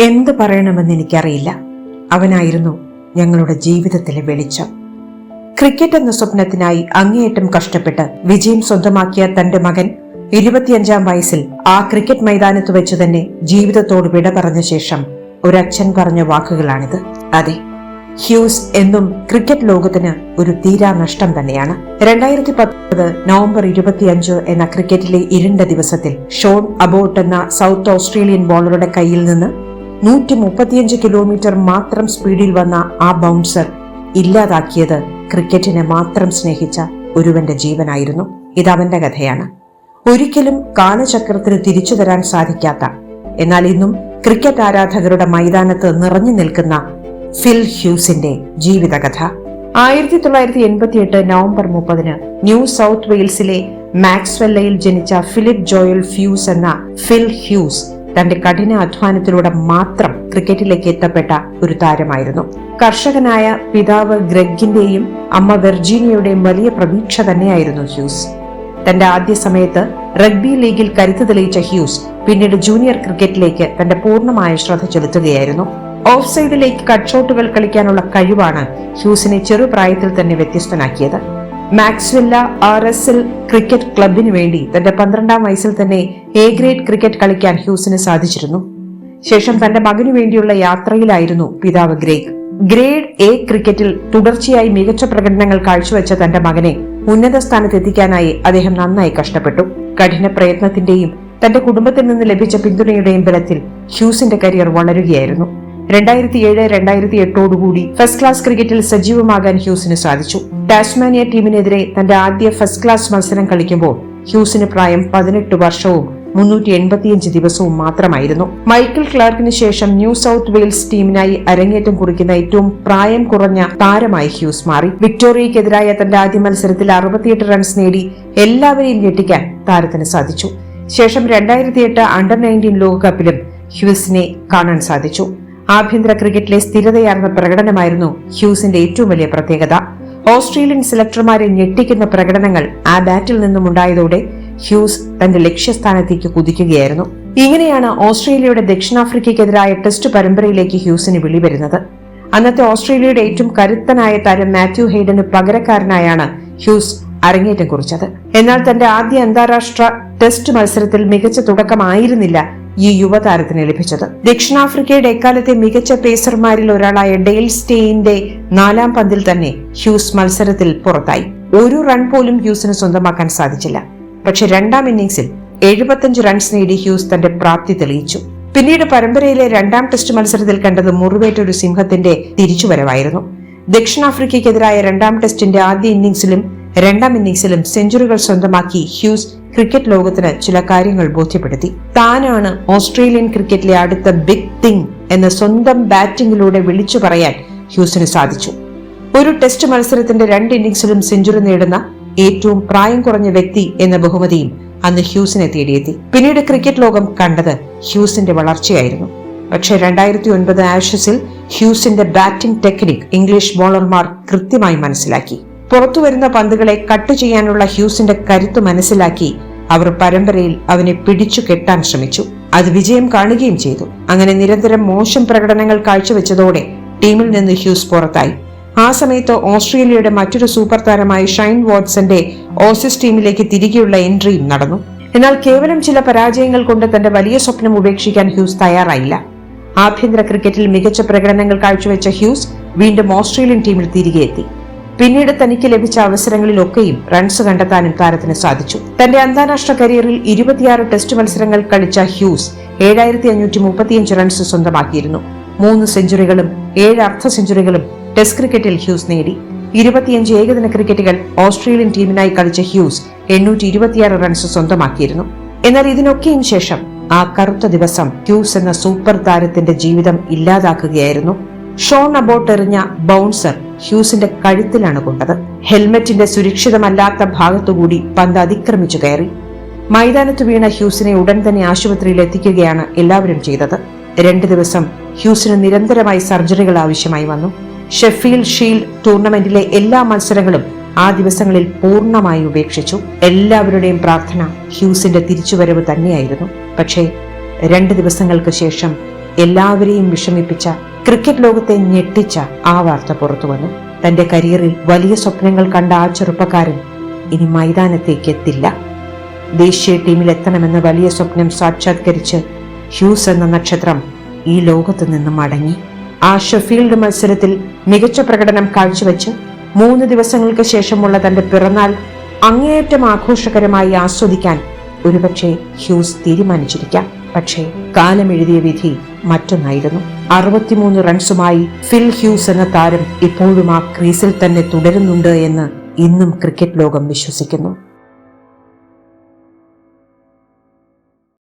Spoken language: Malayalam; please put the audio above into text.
എന്ത് പറയണമെന്ന് എനിക്കറിയില്ല. അവനായിരുന്നു ഞങ്ങളുടെ ജീവിതത്തിലെ വെളിച്ചം. ക്രിക്കറ്റ് എന്ന സ്വപ്നത്തിനായി അങ്ങേയറ്റം കഷ്ടപ്പെട്ട് വിജയം സ്വന്തമാക്കിയ തന്റെ മകൻ ഇരുപത്തിയഞ്ചാം വയസ്സിൽ ആ ക്രിക്കറ്റ് മൈതാനത്ത് വെച്ച് തന്നെ ജീവിതത്തോട് വിട പറഞ്ഞ ശേഷം ഒരച്ഛൻ പറഞ്ഞ വാക്കുകളാണിത്. അതെ ഹ്യൂസ് എന്നും ക്രിക്കറ്റ് ലോകത്തിന് ഒരു തീരാ നഷ്ടം തന്നെയാണ്. രണ്ടായിരത്തി പത്തൊമ്പത് നവംബർ ഇരുപത്തിയഞ്ച് എന്ന ക്രിക്കറ്റിലെ ഇരുണ്ട ദിവസത്തിൽ ഷോൺ അബോട്ട് എന്ന സൗത്ത് ഓസ്ട്രേലിയൻ ബോളറുടെ കയ്യിൽ നിന്ന് നൂറ്റി മുപ്പത്തിയഞ്ച് കിലോമീറ്റർ മാത്രം സ്പീഡിൽ വന്ന ആ ബൗൺസർ ഇല്ലാതാക്കിയത് ക്രിക്കറ്റിനെ മാത്രം സ്നേഹിച്ച ഒരുവന്റെ ജീവനായിരുന്നു. ഇതവന്റെ കഥയാണ്. ഒരിക്കലും കാലചക്രത്തിന് തിരിച്ചു തരാൻ സാധിക്കാത്ത എന്നാൽ ഇന്നും ക്രിക്കറ്റ് ആരാധകരുടെ മൈതാനത്ത് നിറഞ്ഞു നിൽക്കുന്ന ഫിൽ ഹ്യൂസിന്റെ ജീവിതകഥ. ആയിരത്തി തൊള്ളായിരത്തി എൺപത്തിയെട്ട് നവംബർ മുപ്പതിന് ന്യൂ സൗത്ത് വെയിൽസിലെ മാക്സ്വെല്ലയിൽ ജനിച്ച ഫിലിപ്പ് ജോയൽ ഫ്യൂസ് എന്ന ഫിൽ ഹ്യൂസ് തന്റെ കഠിന അധ്വാനത്തിലൂടെ മാത്രം ക്രിക്കറ്റിലേക്ക് എത്തപ്പെട്ട ഒരു താരമായിരുന്നു. കർഷകനായ പിതാവ് ഗ്രെഗിന്റെയും അമ്മ വെർജീനിയയുടെയും വലിയ പ്രതീക്ഷ തന്നെയായിരുന്നു ഹ്യൂസ്. തന്റെ ആദ്യ സമയത്ത് റഗ്ബി ലീഗിൽ കരുത്ത് തെളിയിച്ച ഹ്യൂസ് പിന്നീട് ജൂനിയർ ക്രിക്കറ്റിലേക്ക് തന്റെ പൂർണമായ ശ്രദ്ധ ചെലുത്തുകയായിരുന്നു. ഓഫ് സൈഡിലേക്ക് കട്ട് ഷോട്ടുകൾ കളിക്കാനുള്ള കഴിവാണ് ഹ്യൂസിനെ ചെറുപ്രായത്തിൽ തന്നെ വ്യത്യസ്തനാക്കിയത്. മാക്സ്വെല്ല ആർ എസ് എൽ ക്രിക്കറ്റ് ക്ലബിന് വേണ്ടി തന്റെ പന്ത്രണ്ടാം വയസ്സിൽ തന്നെ എ ഗ്രേഡ് ക്രിക്കറ്റ് കളിക്കാൻ ഹ്യൂസിന് സാധിച്ചിരുന്നു. ശേഷം തന്റെ മകനു വേണ്ടിയുള്ള യാത്രയിലായിരുന്നു പിതാവ് ഗ്രേഗ്. ഗ്രേഡ് എ ക്രിക്കറ്റിൽ തുടർച്ചയായി മികച്ച പ്രകടനങ്ങൾ കാഴ്ചവെച്ച തന്റെ മകനെ ഉന്നത സ്ഥാനത്തെത്തിക്കാനായി അദ്ദേഹം നന്നായി കഷ്ടപ്പെട്ടു. കഠിന പ്രയത്നത്തിന്റെയും തന്റെ കുടുംബത്തിൽ നിന്ന് ലഭിച്ച പിന്തുണയുടെയും ബലത്തിൽ ഹ്യൂസിന്റെ കരിയർ വളരുകയായിരുന്നു. രണ്ടായിരത്തി ഏഴ് രണ്ടായിരത്തി എട്ടോടുകൂടി ഫസ്റ്റ് ക്ലാസ് ക്രിക്കറ്റിൽ സജീവമാകാൻ ഹ്യൂസിന് സാധിച്ചു. ടാസ്മാനിയ ടീമിനെതിരെ തന്റെ ആദ്യ ഫസ്റ്റ് ക്ലാസ് മത്സരം കളിക്കുമ്പോൾ ഹ്യൂസിന് പ്രായം പതിനെട്ട് വർഷവും മുന്നൂറ്റി എൺപത്തിയഞ്ച് ദിവസവും മാത്രമായിരുന്നു. മൈക്കിൾ ക്ലാർക്കിന് ശേഷം ന്യൂ സൗത്ത് വെയിൽസ് ടീമിനായി അരങ്ങേറ്റം കുറിക്കുന്ന ഏറ്റവും പ്രായം കുറഞ്ഞ താരമായി ഹ്യൂസ് മാറി. വിക്ടോറിയക്കെതിരായ തന്റെ ആദ്യ മത്സരത്തിൽ അറുപത്തിയെട്ട് റൺസ് നേടി എല്ലാവരെയും ഞെട്ടിക്കാൻ താരത്തിന് സാധിച്ചു. ശേഷം രണ്ടായിരത്തി എട്ട് അണ്ടർ നയന്റീൻ ലോകകപ്പിലും ഹ്യൂസിനെ കാണാൻ സാധിച്ചു. ആഭ്യന്തര ക്രിക്കറ്റിലെ സ്ഥിരതയാർന്ന പ്രകടനമായിരുന്നു ഹ്യൂസിന്റെ ഏറ്റവും വലിയ പ്രത്യേകത. ഓസ്ട്രേലിയൻ സെലക്ടർമാരെ ഞെട്ടിക്കുന്ന പ്രകടനങ്ങൾ ആ ബാറ്റിൽ നിന്നും ഉണ്ടായതോടെ ഹ്യൂസ് തന്റെ ലക്ഷ്യസ്ഥാനത്തേക്ക് കുതിക്കുകയായിരുന്നു. ഇങ്ങനെയാണ് ഓസ്ട്രേലിയയുടെ ദക്ഷിണാഫ്രിക്കയ്ക്കെതിരായ ടെസ്റ്റ് പരമ്പരയിലേക്ക് ഹ്യൂസിന് വിളി വരുന്നത് അന്നത്തെ ഓസ്ട്രേലിയയുടെ ഏറ്റവും കരുത്തനായ താരം മാത്യു ഹെയ്ഡന് പകരക്കാരനായാണ് ഹ്യൂസ് അരങ്ങേറ്റം കുറിച്ചത്. എന്നാൽ തന്റെ ആദ്യ അന്താരാഷ്ട്ര ടെസ്റ്റ് മത്സരത്തിൽ മികച്ച തുടക്കമായിരുന്നില്ല ഈ യുവതാരത്തിന് ലഭിച്ചത്. ദക്ഷിണാഫ്രിക്കയുടെ എക്കാലത്തെ മികച്ച പേസർമാരിൽ ഒരാളായ ഡെയിൽ സ്റ്റെയിന്റെ നാലാം പന്തിൽ തന്നെ ഹ്യൂസ് മത്സരത്തിൽ പുറത്തായി. ഒരു റൺ പോലും ഹ്യൂസിന് സ്വന്തമാക്കാൻ സാധിച്ചില്ല. പക്ഷെ രണ്ടാം ഇന്നിംഗ്സിൽ എഴുപത്തഞ്ച് റൺസ് നേടി ഹ്യൂസ് തന്റെ പ്രാപ്തി തെളിയിച്ചു. പിന്നീട് പരമ്പരയിലെ രണ്ടാം ടെസ്റ്റ് മത്സരത്തിൽ കണ്ടത് മുറിവേറ്റ ഒരു സിംഹത്തിന്റെ തിരിച്ചുവരവായിരുന്നു. ദക്ഷിണാഫ്രിക്കയ്ക്കെതിരായ രണ്ടാം ടെസ്റ്റിന്റെ ആദ്യ ഇന്നിംഗ്സിലും രണ്ടാം ഇന്നിംഗ്സിലും സെഞ്ചുറികൾ സ്വന്തമാക്കി ഹ്യൂസ് ക്രിക്കറ്റ് ലോകത്തിന് ചില കാര്യങ്ങൾ ബോധ്യപ്പെടുത്തി. താനാണ് ഓസ്ട്രേലിയൻ ക്രിക്കറ്റിലെ അടുത്ത ബിഗ് തിങ് എന്ന് സ്വന്തം ബാറ്റിംഗിലൂടെ വിളിച്ചു പറയാൻ ഹ്യൂസിന് സാധിച്ചു. ഒരു ടെസ്റ്റ് മത്സരത്തിന്റെ രണ്ട് ഇന്നിംഗ്സിലും സെഞ്ചുറി നേടുന്ന ഏറ്റവും പ്രായം കുറഞ്ഞ വ്യക്തി എന്ന ബഹുമതിയും അന്ന് ഹ്യൂസിനെ തേടിയെത്തി. പിന്നീട് ക്രിക്കറ്റ് ലോകം കണ്ടത് ഹ്യൂസിന്റെ വളർച്ചയായിരുന്നു. പക്ഷെ രണ്ടായിരത്തി ഒൻപത് ആഷസിൽ ഹ്യൂസിന്റെ ബാറ്റിംഗ് ടെക്നിക് ഇംഗ്ലീഷ് ബോളർമാർ കൃത്യമായി മനസ്സിലാക്കി. പുറത്തുവരുന്ന പന്തുകളെ കട്ട് ചെയ്യാനുള്ള ഹ്യൂസിന്റെ കരുത്ത് മനസ്സിലാക്കി അവർ പരമ്പരയിൽ അവനെ പിടിച്ചു കെട്ടാൻ ശ്രമിച്ചു. അത് വിജയം കാണുകയും ചെയ്തു. അങ്ങനെ നിരന്തരം മോശം പ്രകടനങ്ങൾ കാഴ്ചവെച്ചതോടെ ടീമിൽ നിന്ന് ഹ്യൂസ് പുറത്തായി. ആ സമയത്ത് ഓസ്ട്രേലിയയുടെ മറ്റൊരു സൂപ്പർ താരമായ ഷൈൻ വാട്സന്റെ ഓസീസ് ടീമിലേക്ക് തിരികെയുള്ള എൻട്രിയും നടന്നു. എന്നാൽ കേവലം ചില പരാജയങ്ങൾ കൊണ്ട് തന്റെ വലിയ സ്വപ്നം ഉപേക്ഷിക്കാൻ ഹ്യൂസ് തയ്യാറായില്ല. ആഭ്യന്തര ക്രിക്കറ്റിൽ മികച്ച പ്രകടനങ്ങൾ കാഴ്ചവെച്ച ഹ്യൂസ് വീണ്ടും ഓസ്ട്രേലിയൻ ടീമിൽ തിരികെ എത്തി. പിന്നീട് തനിക്ക് ലഭിച്ച അവസരങ്ങളിലൊക്കെയും റൺസ് കണ്ടെത്താനും താരത്തിന് സാധിച്ചു. തന്റെ അന്താരാഷ്ട്ര കരിയറിൽ ഇരുപത്തിയാറ് ടെസ്റ്റ് മത്സരങ്ങൾ കളിച്ച ഹ്യൂസ് ഏഴായിരത്തി അഞ്ഞൂറ്റി മുപ്പത്തിയഞ്ച് റൺസ് സ്വന്തമാക്കിയിരുന്നു. മൂന്ന് സെഞ്ചുറികളും ഏഴ് അർദ്ധ സെഞ്ചുറികളും ടെസ്റ്റ് ക്രിക്കറ്റിൽ ഹ്യൂസ് നേടി. ഇരുപത്തിയഞ്ച് ഏകദിന ക്രിക്കറ്റുകൾ ഓസ്ട്രേലിയൻ ടീമിനായി കളിച്ച ഹ്യൂസ് എണ്ണൂറ്റി ഇരുപത്തിയാറ് റൺസ് സ്വന്തമാക്കിയിരുന്നു. എന്നാൽ ഇതിനൊക്കെയും ശേഷം ആ കറുത്ത ദിവസം ഹ്യൂസ് എന്ന സൂപ്പർ താരത്തിന്റെ ജീവിതം ഇല്ലാതാക്കുകയായിരുന്നു. ഷോൺ അബോട്ട് എറിഞ്ഞ ബൗൺസർ ഹ്യൂസിന്റെ കഴുത്തിലാണ് കൊണ്ടത്. ഹെൽമെറ്റിന്റെ സുരക്ഷിതമല്ലാത്ത ഭാഗത്തുകൂടി പന്ത് അതിക്രമിച്ചു കയറി. മൈതാനത്ത് വീണ ഹ്യൂസിനെ ഉടൻ തന്നെ ആശുപത്രിയിൽ എത്തിക്കുകയാണ് എല്ലാവരും ചെയ്തത്. രണ്ട് ദിവസം ഹ്യൂസിന് നിരന്തരമായി സർജറികൾ ആവശ്യമായി വന്നു. ഷെഫീൽഡ് ഷീൽഡ് ടൂർണമെന്റിലെ എല്ലാ മത്സരങ്ങളും ആ ദിവസങ്ങളിൽ പൂർണമായി ഉപേക്ഷിച്ചു. എല്ലാവരുടെയും പ്രാർത്ഥന ഹ്യൂസിന്റെ തിരിച്ചുവരവ് തന്നെയായിരുന്നു. പക്ഷേ രണ്ട് ദിവസങ്ങൾക്ക് ശേഷം എല്ലാവരെയും വിഷമിപ്പിച്ച ക്രിക്കറ്റ് ലോകത്തെ ഞെട്ടിച്ച ആ വാർത്ത പുറത്തു വന്നു. തന്റെ കരിയറിൽ വലിയ സ്വപ്നങ്ങൾ കണ്ട ആ ചെറുപ്പക്കാരൻ ഇനി മൈതാനത്തേക്ക് എത്തില്ല. ദേശീയ ടീമിൽ എത്തണമെന്ന വലിയ സ്വപ്നം സാക്ഷാത്കരിച്ച് ഹ്യൂസ് എന്ന നക്ഷത്രം ഈ ലോകത്ത് നിന്നും മടങ്ങി. ആ ഷെഫീൽഡ് മത്സരത്തിൽ മികച്ച പ്രകടനം കാഴ്ചവെച്ച് മൂന്ന് ദിവസങ്ങൾക്ക് ശേഷമുള്ള തന്റെ പിറന്നാൾ അങ്ങേയറ്റം ആഘോഷകരമായി ആസ്വദിക്കാൻ ഒരുപക്ഷെ ഹ്യൂസ് തീരുമാനിച്ചിരിക്കാം. പക്ഷേ കാലമെഴുതിയ വിധി മറ്റൊന്നായിരുന്നു. അറുപത്തിമൂന്ന് റൺസുമായി ഫിൽ ഹ്യൂസ് എന്ന താരം ഇപ്പോഴും ആ ക്രീസിൽ തന്നെ തുടരുന്നുണ്ട് എന്ന് ഇന്നും ക്രിക്കറ്റ് ലോകം വിശ്വസിക്കുന്നു.